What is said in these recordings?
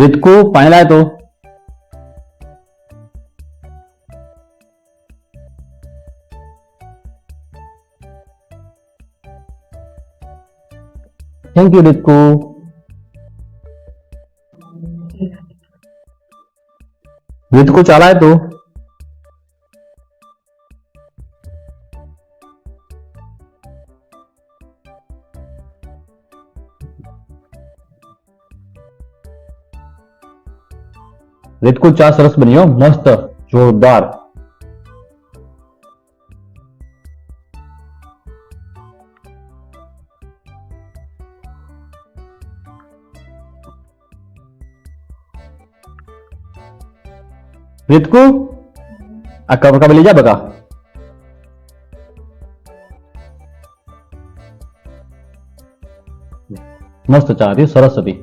રીતકુ પાણી લાય તો થેન્ક યુ રીતકુ રીતકુ ચાલાય તું રીતકુ ચા સરસ બની હો મસ્ત જોરદાર રીતકુ આ કપ કપ લઈ જા બકા મસ્ત ચા હતી સરસ હતી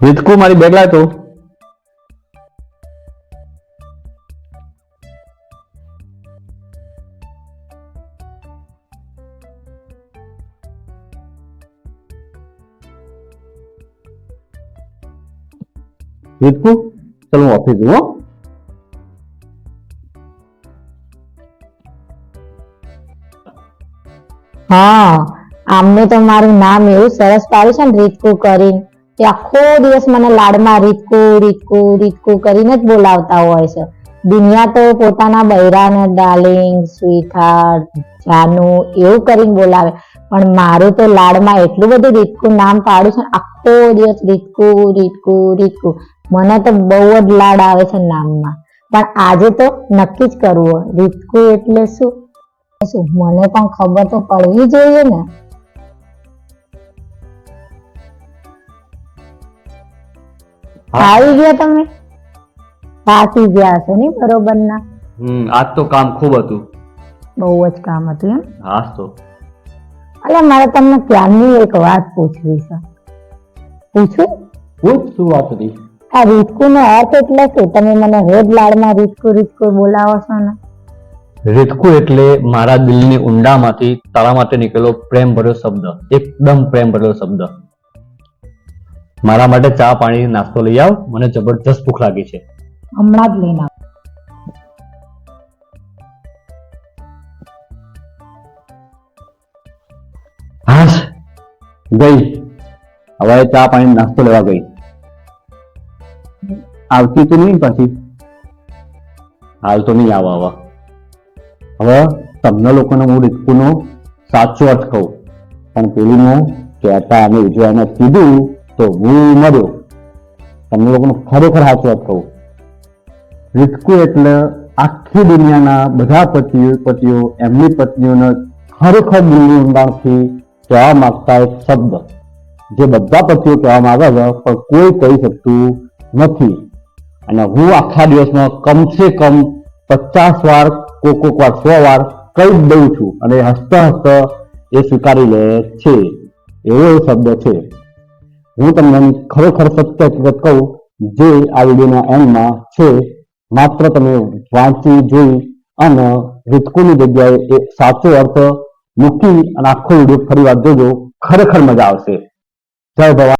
રીતકુ મારી બેગ લાય તો? રીતકુ? ચલ હું ઓફિસ જુઓ હા. આમનું તો મારું નામ એવું સરસ પાડ્યું છે ને રીતકુ કરીને કે આખો દિવસ મને લાડમાં રીતકુ રીતકુ રીતકુ કરીને જ બોલાવતા હોય છે. દુનિયા તો પોતાના બૈરાને ડાર્લિંગ સ્વીટહાર્ટ જાનુ એવું કરીને બોલાવે. પણ મારું તો લાડમાં એટલું બધું રીતકું નામ પાડ્યું છે આખો દિવસ રીતકુ રીતકુ રીતકુ. મને તો બહુ જ લાડ આવે છે નામમાં. પણ આજે તો નક્કી જ કરવું રીતકુ એટલે શું? શું? મને પણ ખબર તો પડવી જોઈએ ને. આવી ગયા તમે? થાકી ગયા હશો ને બરોબર ના હમ આજ તો કામ ખૂબ હતું. બહુ જ કામ હતું એમ? હા તો. અલે મારે તમને ક્યારની એક વાત પૂછવી છે? પૂછું? પૂછ શું વાત હતી? આ રીતકુ નો અર્થ એટલે શું તમે મને રોજ લાડમાં રીતકુ રીતકુ બોલાવો છો ને? રીતકુ એટલે મારા દિલની ઊંડામાંથી તારા માટે નીકળેલો પ્રેમ ભર્યો શબ્દ. એકદમ પ્રેમ ભર્યો શબ્દ. મારા માટે ચા પાણી નાસ્તો લઈ આવ મને જબરજસ્ત ભૂખ લાગી છે. હમણાં જ લઈને આવ. ગઈ. હવે ચા પાણી નાસ્તો લેવા ગઈ. આવતી તો નહીં પછી. હાલ તો નહીં આવા આવા. હવે તમને લોકોને હું રીતકુનો સાચો અર્થ કહું. પણ પેલીનો કહેતા અને ઉજવાને કીધું તો હું મર્યો તમને લોકોનો ખરેખર સાચો વાત કહું. રીતકુ એટલે આખી દુનિયાના બધા પતિઓ પતિઓ, એમની પત્નીઓને ખરેખર દિલની ઊંડાણથી કહેવા માંગતા એક શબ્દ. જે બધા પતિઓ કહેવા માંગે છે, પણ કોઈ કહી શકતું નથી. અને હું આખા દિવસમાં કમસે કમ પચાસ વાર, કોક કોક વાર, સો વાર કહી દઉં છું. અને હસતા હસતા એ સ્વીકારી લે છે. એવો શબ્દ છે. હું તમને ખરેખર સત્ય હકીકત કહું, જે આ વિડીયોના એન્ડમાં છે, માત્ર તમે વાંચી જોઈ અને રીતકુની જગ્યાએ એ સાચો અર્થ મૂકી અને આખો વીડિયો ફરી વાર જોજો. ખરેખર મજા આવશે. જય ભવાની.